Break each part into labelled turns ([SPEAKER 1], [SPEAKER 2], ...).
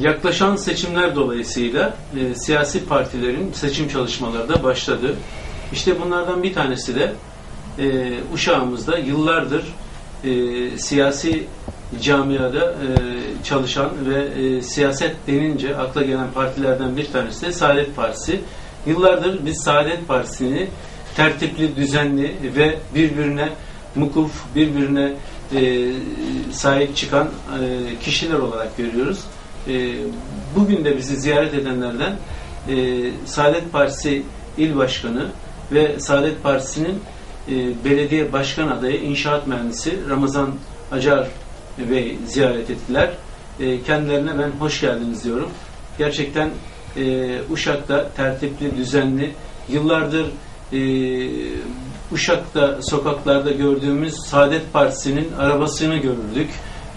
[SPEAKER 1] Yaklaşan seçimler dolayısıyla e, siyasi partilerin seçim çalışmaları da başladı. İşte bunlardan bir tanesi de e, Uşağımızda yıllardır e, siyasi camiada e, çalışan ve e, siyaset denince akla gelen partilerden bir tanesi de Saadet Partisi. Yıllardır biz Saadet Partisi'ni tertipli, düzenli ve birbirine mukuf, birbirine e, sahip çıkan e, kişiler olarak görüyoruz. E, bugün de bizi ziyaret edenlerden e, Saadet Partisi İl Başkanı ve Saadet Partisi'nin e, belediye başkan adayı inşaat mühendisi Ramazan Acar Bey ziyaret ettiler. E, kendilerine ben hoş geldiniz diyorum. Gerçekten e, Uşak'ta tertipli, düzenli, yıllardır e, Uşak'ta sokaklarda gördüğümüz Saadet Partisi'nin arabasını görürdük.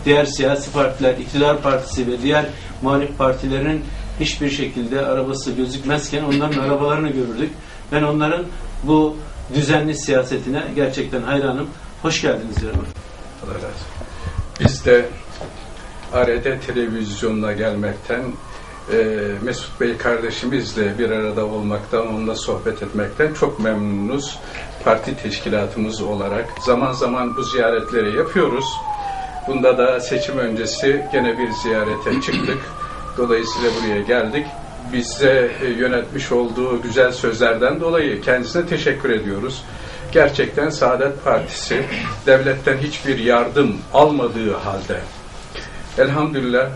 [SPEAKER 1] Diğer siyasi partiler, iktidar partisi ve diğer muhalif partilerin hiçbir şekilde arabası gözükmezken onların arabalarını görürdük. Ben onların bu düzenli siyasetine gerçekten hayranım. Hoş geldiniz diyorum.
[SPEAKER 2] Olsun. Biz de ARD televizyonuna gelmekten, e, Mesut Bey kardeşimizle bir arada olmaktan, onunla sohbet etmekten çok memnunuz. Parti teşkilatımız olarak zaman zaman bu ziyaretleri yapıyoruz. Bunda da seçim öncesi gene bir ziyarete çıktık. Dolayısıyla buraya geldik. Bize e, yönetmiş olduğu güzel sözlerden dolayı kendisine teşekkür ediyoruz. Gerçekten Saadet Partisi devletten hiçbir yardım almadığı halde elhamdülillah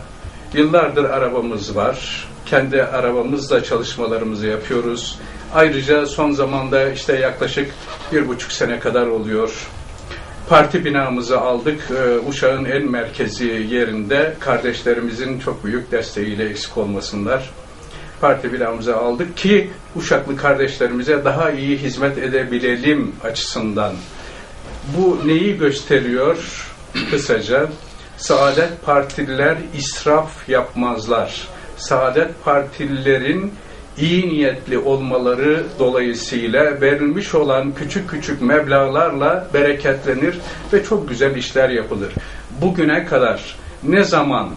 [SPEAKER 2] yıllardır arabamız var. Kendi arabamızla çalışmalarımızı yapıyoruz. Ayrıca son zamanda işte yaklaşık bir buçuk sene kadar oluyor. Parti binamızı aldık. Ee, Uşak'ın en merkezi yerinde kardeşlerimizin çok büyük desteğiyle eksik olmasınlar. Parti binamızı aldık ki Uşaklı kardeşlerimize daha iyi hizmet edebilelim açısından. Bu neyi gösteriyor? Kısaca Saadet Partililer israf yapmazlar. Saadet Partililerin iyi niyetli olmaları dolayısıyla verilmiş olan küçük küçük meblağlarla bereketlenir ve çok güzel işler yapılır. Bugüne kadar ne zaman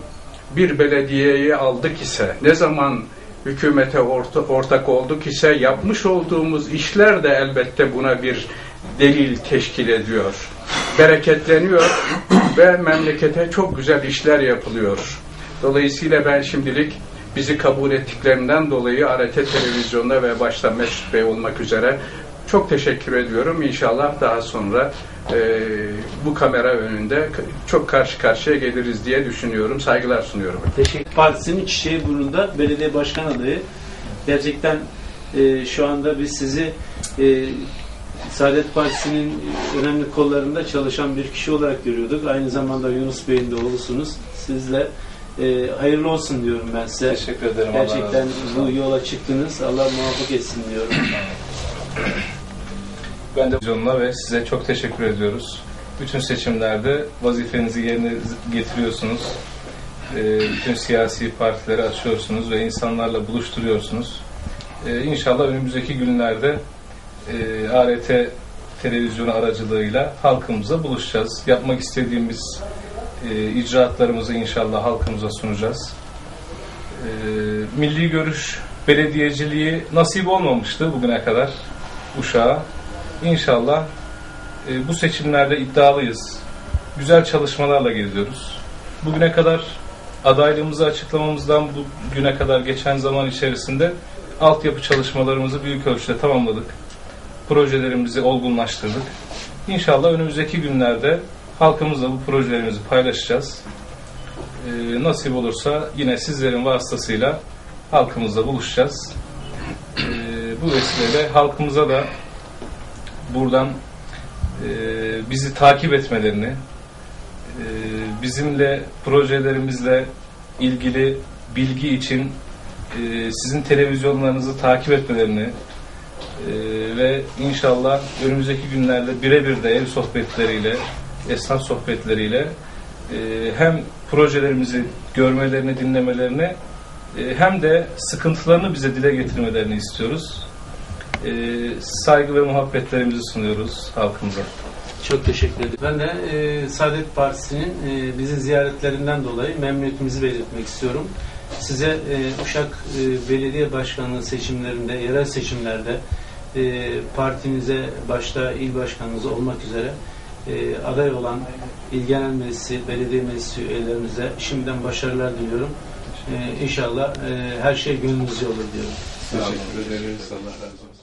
[SPEAKER 2] bir belediyeyi aldık ise, ne zaman hükümete orta, ortak olduk ise yapmış olduğumuz işler de elbette buna bir delil teşkil ediyor. Bereketleniyor ve memlekete çok güzel işler yapılıyor. Dolayısıyla ben şimdilik bizi kabul ettiklerinden dolayı ART televizyonda ve başta Mesut Bey olmak üzere çok teşekkür ediyorum. İnşallah daha sonra e, bu kamera önünde çok karşı karşıya geliriz diye düşünüyorum. Saygılar sunuyorum.
[SPEAKER 1] Teşekkür Partisi'nin çiçeği burnunda belediye başkan adayı. Gerçekten e, şu anda biz sizi e, Saadet Partisi'nin önemli kollarında çalışan bir kişi olarak görüyorduk. Aynı zamanda Yunus Bey'in de oğlusunuz. Sizle e, hayırlı olsun diyorum ben size.
[SPEAKER 3] Teşekkür ederim.
[SPEAKER 1] Gerçekten bu yola çıktınız. Allah muvaffak etsin diyorum.
[SPEAKER 3] Ben de televizyonuna ve size çok teşekkür ediyoruz. Bütün seçimlerde vazifenizi yerine getiriyorsunuz. Ee, bütün siyasi partileri açıyorsunuz ve insanlarla buluşturuyorsunuz. Ee, İnşallah önümüzdeki günlerde e, ART televizyonu aracılığıyla halkımıza buluşacağız. Yapmak istediğimiz e, icraatlarımızı inşallah halkımıza sunacağız. E, milli görüş belediyeciliği nasip olmamıştı bugüne kadar Uşak'a. İnşallah e, bu seçimlerde iddialıyız. Güzel çalışmalarla geziyoruz. Bugüne kadar adaylığımızı açıklamamızdan bugüne kadar geçen zaman içerisinde altyapı çalışmalarımızı büyük ölçüde tamamladık. Projelerimizi olgunlaştırdık. İnşallah önümüzdeki günlerde halkımızla bu projelerimizi paylaşacağız. Ee, nasip olursa yine sizlerin vasıtasıyla halkımızla buluşacağız. Ee, bu vesileyle halkımıza da buradan e, bizi takip etmelerini, e, bizimle projelerimizle ilgili bilgi için e, sizin televizyonlarınızı takip etmelerini e, ve inşallah önümüzdeki günlerde birebir de ev sohbetleriyle, esnaf sohbetleriyle e, hem projelerimizi görmelerini, dinlemelerini e, hem de sıkıntılarını bize dile getirmelerini istiyoruz. E, saygı ve muhabbetlerimizi sunuyoruz halkımıza.
[SPEAKER 1] Çok teşekkür ederim. Ben de e, Saadet Partisi'nin e, bizi ziyaretlerinden dolayı memnuniyetimizi belirtmek istiyorum. Size e, Uşak e, Belediye Başkanlığı seçimlerinde, yerel seçimlerde e, partinize başta il başkanınız olmak üzere e, aday olan İl Genel Meclisi, Belediye Meclisi üyelerimize şimdiden başarılar diliyorum. E, inşallah e, her şey gönlünüzce olur diyorum.
[SPEAKER 2] Teşekkür ederiz. Allah razı olsun.